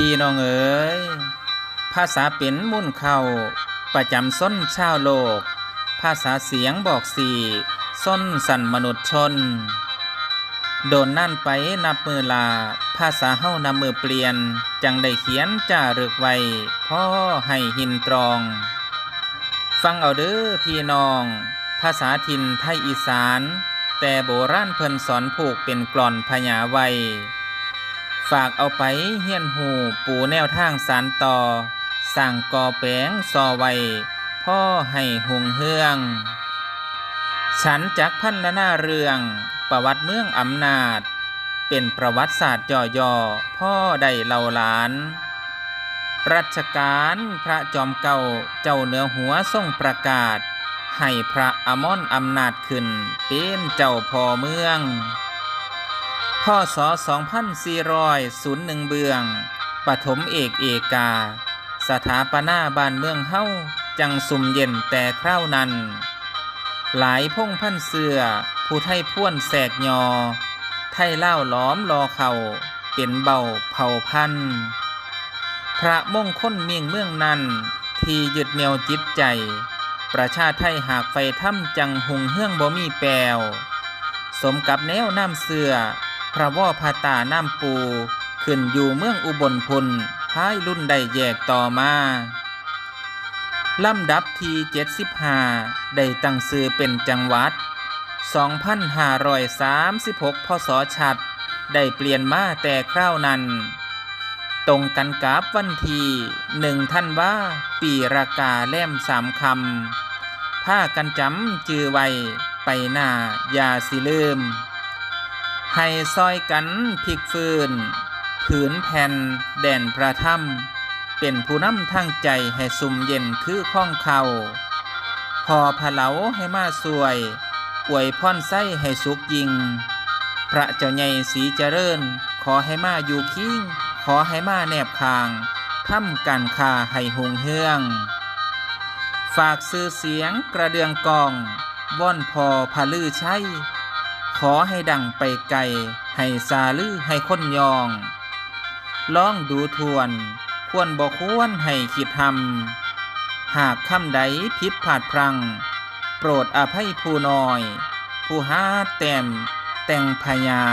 พี่น้องเอ๋ยภาษาเป็นมุ่นเข้าประจำส้นชาวโลก ภาษาเสียงบอกสี่ส้นสันมนุษย์ชน โดนนั่นไปนับมือลา ภาษาเฮ้านำมือเปลี่ยน จังได้เขียนจ้ารึกไว้พ่อให้หินตรอง ฟังเอาเด้อพี่น้อง ภาษาถิ่นไทยอีสาน แต่โบราณเพิ่นสอนผูกเป็นกลอนพญาไว้ ฝากเอาไปเฮียนหูปูแนวทางสารต่อ สั่งกอแปงซอไว้พ่อให้หงเฮือง ฉันจักพันละหน้าเรื่อง ประวัติเมืองอำนาจ เป็นประวัติศาสตร์ย่อๆพ่อได้เล่าหลาน รัชกาลพระจอมเก่าเจ้าเหนือหัวทรงประกาศ ให้พระอมรอำนาจขึ้น เป็นเจ้าพ่อเมือง พ่อศ2401 เบือง ปฐมเอกเอกา สถาปนาบ้านเมืองเฮาจังสุ่มเย็นแต่คราวนั้น หลายพงพันเสือผู้ไทยพ่วนแสกยอ ไทยเล่าล้อมรอเขาเป็นเบาเผาพัน พระมงคลเมียงเมืองนั้น ที่ยึดเหนียวจิตใจ ประชาไทยหากไฟถ้ำจังหุงเฮืองบ่มีแปวสมกับแนวน้ำเสือ ระว่อพาตาน้ำปู ขึ้นอยู่เมืองอุบลพลท้ายรุ่นได้แยกต่อมาลำดับที่75 ได้ตั้งซื้อเป็นจังหวัด 2536 พศชัด ได้เปลี่ยนมาแต่คราวนั้น ตรงกันกับวันที่หนึ่งท่านว่าปีรากาแล่มสามคำผ้ากันจำจือไวไปหน้าอย่าสิลืม ให้ซอยกันพิกฟืนผืนแผ่นแดนพระถ้ำเป็นผู้นำทางใจให้สุ่มเย็นคือข้องเขาพอพะเหลาให้มาสวย อวยพรไส้ให้สุกยิง พระเจ้าใหญ่สีเจริญ ขอให้มาอยู่คิง ขอให้มาแนบคางทำการคาให้หงเฮือง ฝากซื้อเสียงกระเดืองกองว่อนพอพะลือใช้ ขอให้ดังไปไกล ให้ซาลือให้คนยอง ลองดูทวน ควรบอกควรให้คิดทำหากคำใดผิดผาดพลัง โปรดอภัยผู้น้อย ผู้หาแต้มแต่งพยา